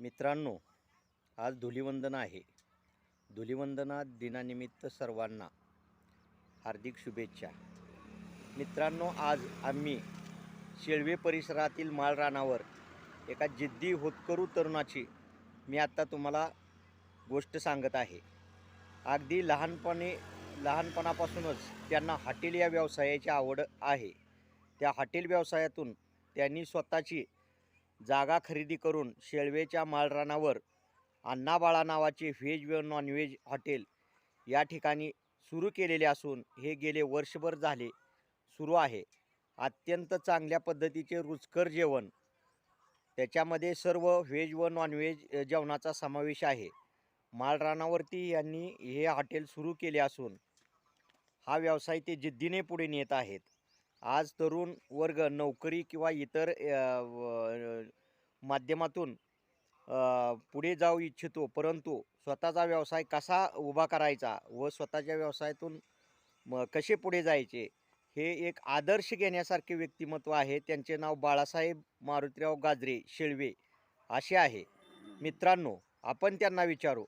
मित्रांनो आज धुलिवंदन आहे. धुलिवंदना दिनानिमित्त सर्वांना हार्दिक शुभेच्छा. मित्रांनो आज आम्ही शेळवे परिसरातील माळरानावर एका जिद्दी होतकरू तरुणाची मी आत्ता तुम्हाला गोष्ट सांगत आहे. अगदी लहानपणी लहानपणापासूनच त्यांना हॉटेल या व्यवसायाची आवड आहे. त्या हॉटेल व्यवसायातून त्यांनी स्वतःची जागा खरेदी करून शेळवेच्या माळरानावर अण्णाबाळा नावाचे व्हेज व नॉनव्हेज हॉटेल या ठिकाणी सुरू केलेले असून हे गेले वर्षभर झाले सुरू आहे. अत्यंत चांगल्या पद्धतीचे रुचकर जेवण. त्याच्यामध्ये सर्व व्हेज व नॉनव्हेज जेवणाचा समावेश आहे. माळरानावरती यांनी हे हॉटेल सुरू केले असून हा व्यवसाय ते जिद्दीने पुढे नेत आहेत. आज तरुण वर्ग नोकरी किंवा इतर माध्यमातून पुढे जाऊ इच्छितो परंतु स्वतःचा व्यवसाय कसा उभा करायचा व स्वतःच्या व्यवसायातून म कसे पुढे जायचे हे एक आदर्श घेण्यासारखे व्यक्तिमत्व आहे. त्यांचे नाव बाळासाहेब मारुतीराव गाजरे शेळवे असे आहे. मित्रांनो आपण त्यांना विचारू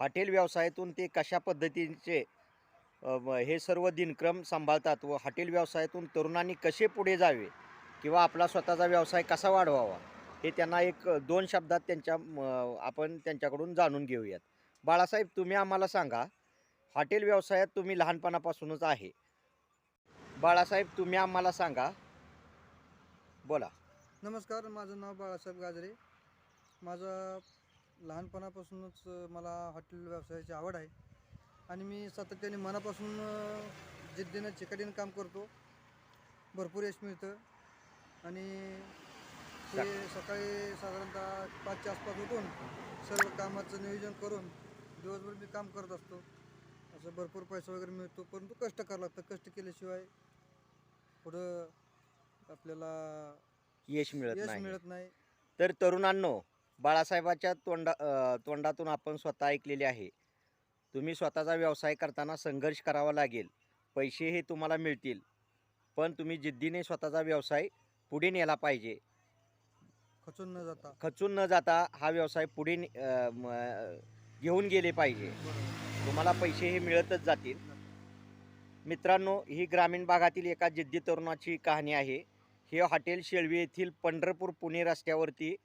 हॉटेल व्यवसायातून ते कशा पद्धतीचे हे सर्व दिनक्रम सांभाळतात व हॉटेल व्यवसायातून तरुणांनी कसे पुढे जावे किंवा आपला स्वतःचा व्यवसाय कसा वाढवावा हे त्यांना एक दोन शब्दात त्यांच्या आपण त्यांच्याकडून जाणून घेऊयात. बाळासाहेब तुम्ही आम्हाला सांगा हॉटेल व्यवसायात तुम्ही लहानपणापासूनच आहे. बाळासाहेब तुम्ही आम्हाला सांगा. बोला. नमस्कार माझं नाव बाळासाहेब गाजरे. माझं लहानपणापासूनच मला हॉटेल व्यवसायाची आवड आहे. आणि मी सातत्याने मनापासून जिद्दीनं चिकाटीनं काम करतो. भरपूर यश मिळतं. आणि ते सकाळी साधारणतः पाचच्या आसपास उठून सर्व कामाचं नियोजन करून दिवसभर मी काम करत असतो. असं भरपूर पैसा वगैरे मिळतो. परंतु कष्ट करावं लागतं. कष्ट केल्याशिवाय पुढं आपल्याला यश मिळत यश मिळत नाही. तर तरुणांनो बाळासाहेबाच्या तोंडा तोंडातून आपण स्वतः ऐकलेले आहे. तुम्ही स्वतःचा व्यवसाय करताना संघर्ष करावा लागेल. पैसे हे तुम्हाला मिळतील. पण तुम्ही जिद्दीने स्वतःचा व्यवसाय पुढे नेला पाहिजे. खचून न जाता. खचून न जाता हा व्यवसाय पुढे ने- अ, म, घेऊन गेले पाहिजे. तुम्हाला पैसे हे मिळतच जातील. मित्रांनो ही ग्रामीण भागातील एका जिद्दी तरुणाची कहाणी आहे. हे हॉटेल शेळवी येथील पंढरपूर पुणे रस्त्यावरती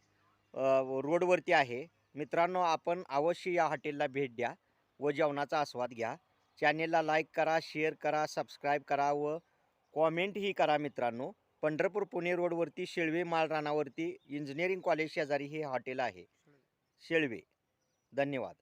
अ, रोडवरती आहे. मित्रांनो आपण अवश्य या हॉटेलला भेट द्या. व जेवणाचा आस्वाद घ्या. चॅनेलला लाईक करा शेअर करा सबस्क्राईब करा व कॉमेंटही करा मित्रांनो. पंढरपूर पुणे रोडवरती शेळवे मालरानावरती इंजिनिअरिंग कॉलेज शेजारी हे हॉटेल आहे. शेळवे. धन्यवाद.